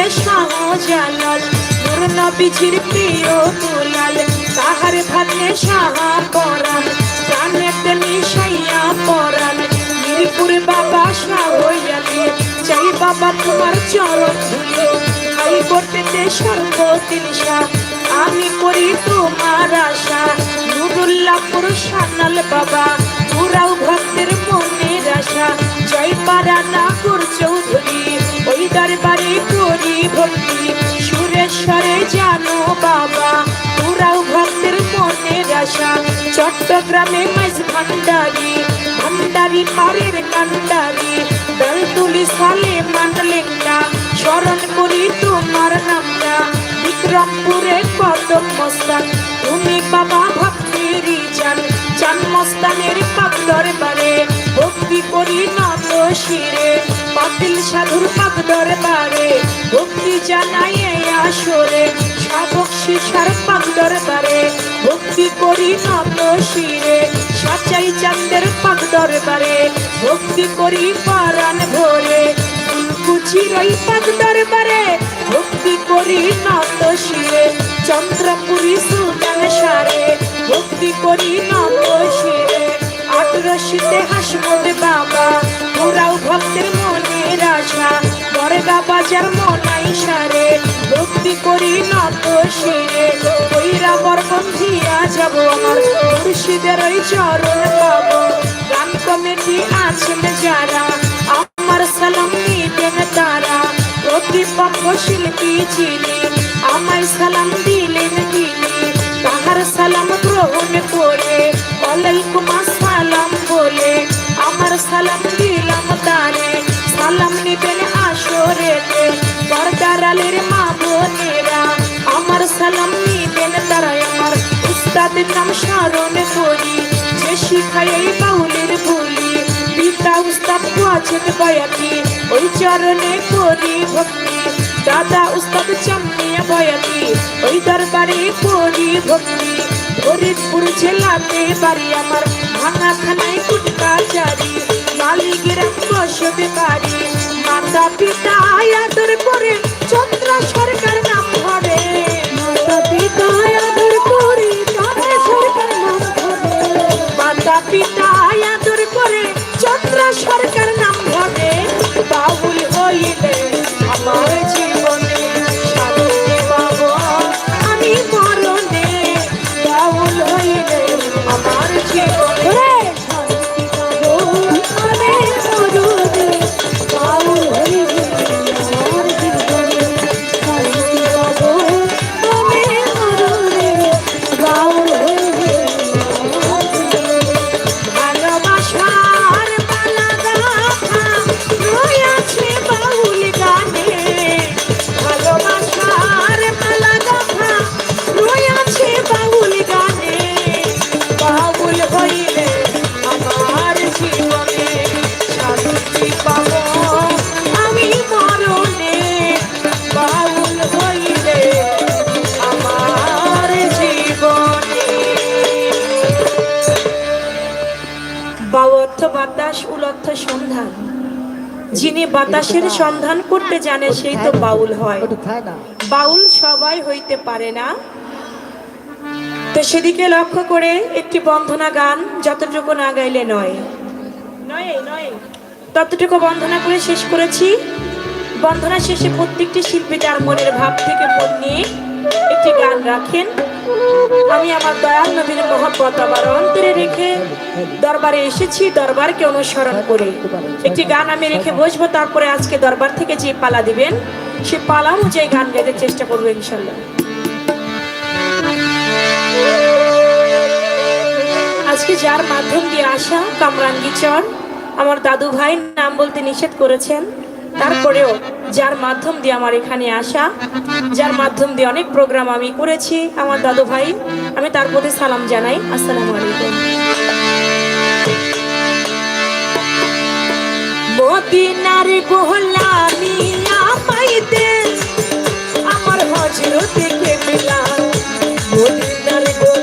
সিলেটেতে শাহজালাল। নূর নবীজির প্রিয় দুলাল, তাহার ভাতে সাহা পরাণ প্রাণেতে মিশাইয়া পরাণ মিরপুর বাবা শাহয়ালি চাই বাবা তোমার চরণ ধুলি হাইকোর্টেতে সর্বতিনসা আমি করি তোমার আশা। নুরুল্লাহপুর সানাল বাবা পুরাও ভক্তের মনের আশা। জয় পারা না কর চৌধুরী ওই দরবারে করি ভক্তি সুরেশ্বরে জানো বাবা পুরাও ভক্তের মনের আশা। চট্টগ্রামে মাঝ ভান্ডারি ভান্ডারি পারের কান্ডারি। বেলতুলি সালে মানলেঙ্গা স্মরণ করি তোমার নামটা। বিক্রমপুরে কদম মস্তান, তুমি বাবা ভক্তির চান মস্তানের পাক দরবারে করি নত শিরে। পাতিল সাধুর পাক দরবারে, ভক্তি জানাই আসরে। সাধক শিশার পাক দরবারে, ভক্তি করি নত শিরে। সাচাই চান্দের পাক দরবারে, ভক্তি করি পারান ভরে। কুচির ওই পাক দরবারে, ভক্তি করি নত শিরে। চন্দ্রপুরী সুদান সারে, ভক্তি করি নত শিরে। আটরশিতে হাসমত বাবা পুরাও ভক্তের মনের আশা। বরগা বাজার মনাই সারে, ভক্তি করি নত শিরে ওইরা বরবন্ধিয়া যাব আমার মুর্শিদের ওই চরণ পাবো। গান কমিটি আছেন যারা, আমার সালাম নিবেন তারা। প্রতিপক্ষ শিল্পী চিনি আমায় সালাম দিলেন তিনি। তাহার সালাম গ্রহণ করে ওয়ালাইকুম আসসালাম বলে। আমার সালাম দিলাম তারে। সালাম নিবেন আসরেতে। পর্দার আলীর মা বোনেরা, আমার সালাম নিবেন তারা আমার উস্তাদের নাম স্মরণ করি। যে শিখাই এই বাউলের বলি। পিতা, উস্তাদ আছেন বয়াতি ওই চরণে করি ভক্তি। দাদা উস্তাদ চামিয়া বয়াতি, ওই দরবারে করি ভক্তি। ফরিদপুর ছেলাতে বাড়ি আমার, ভাঙা খানায় কুটকা চারি। মালিকের বসবে বাড়ি মাতা পিতা আদর করে, চন্দ্র সরকার উলর্থ সন্ধান। যিনি বাতাসের সন্ধান করতে জানে, সেই তো বাউল হয়। বাউল সবাই হইতে পারে না। তো সেদিকে লক্ষ্য করে একটি বন্ধনা গান যতটুকু না গাইলে নয়। নয় নয়। ততটুকু বন্ধনা করে শেষ করেছি। বন্ধনা শেষে প্রত্যেকটি শিল্পী তার মনের ভাব থেকে মন নিয়ে একটি গান রাখেন। আমি আমার দয়াল নবীর মহব্বত আমার অন্তরে রেখে দরবারে এসেছি, দরবারকে অনুসরণ করে। একটি গান আমি রেখে বসবো, তারপরে আজকে দরবার থেকে যে পালা দিবেন, সে পালা অনুযায়ী গান গাইতে চেষ্টা করব ইনশাল্লাহ। আজকে যার মাধ্যম দিয়ে আসা কামরাঙ্গি চর আমার দাদু ভাই নাম বলতে নিষেধ করেছেন, তারপরেও যার মাধ্যম দিয়ে আমার এখানে আসা, যার মাধ্যম দিয়ে অনেক প্রোগ্রাম আমি করেছি আমার দাদু ভাই। আমি তার প্রতি সালাম জানাই। আসসালামু আলাইকুম। মদিনার গোলামি আমার হজরতে কে মিলা মদিনার গোলামি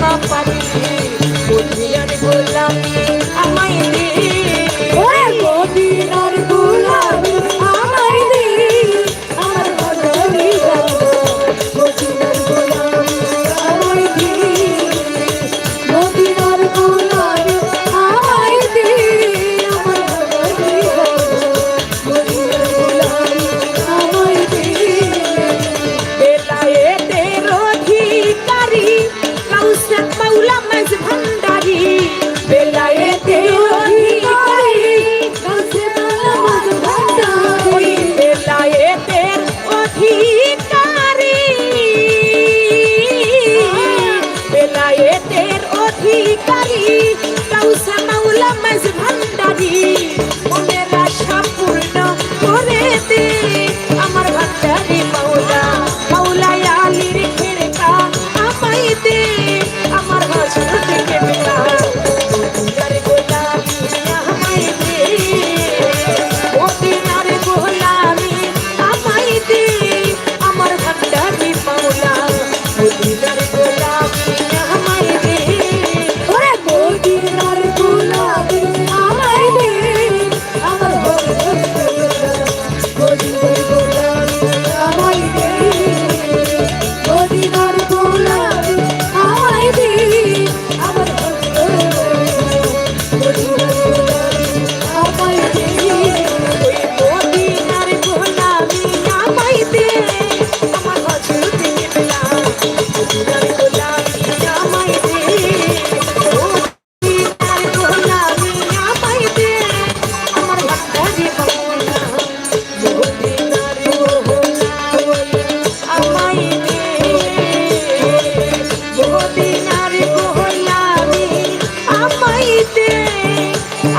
Papa.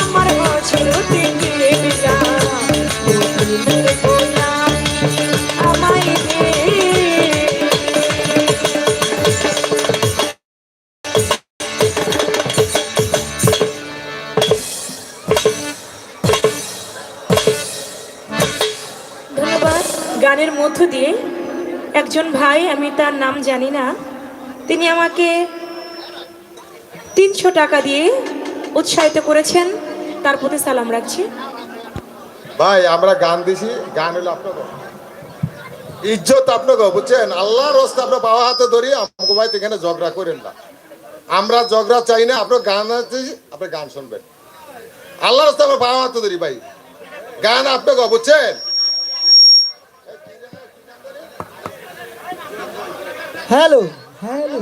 আমার বছর থেকে গানের মধ্য দিয়ে একজন ভাই, আমি তার নাম জানি না, তিনি আমাকে তিনশো টাকা দিয়ে উৎসাহিত করেছেন। তার প্রতি সালাম রাখছি। ভাই আমরা গান দিছি। গান হলো আপনাকে ইজ্জত আপনাকে বুঝছেন? আল্লাহ রস্তা আপনার বাবা হাতে ধরি আমাকে ভাই এখানে ঝগড়া করেন না। আমরা ঝগড়া চাই না আপনার গান আছে আপনি গান শুনবেন। আল্লাহ রস্তা আমার বাবা হাতে ধরি ভাই। গান আপনাকে বুঝছেন? Hello hello.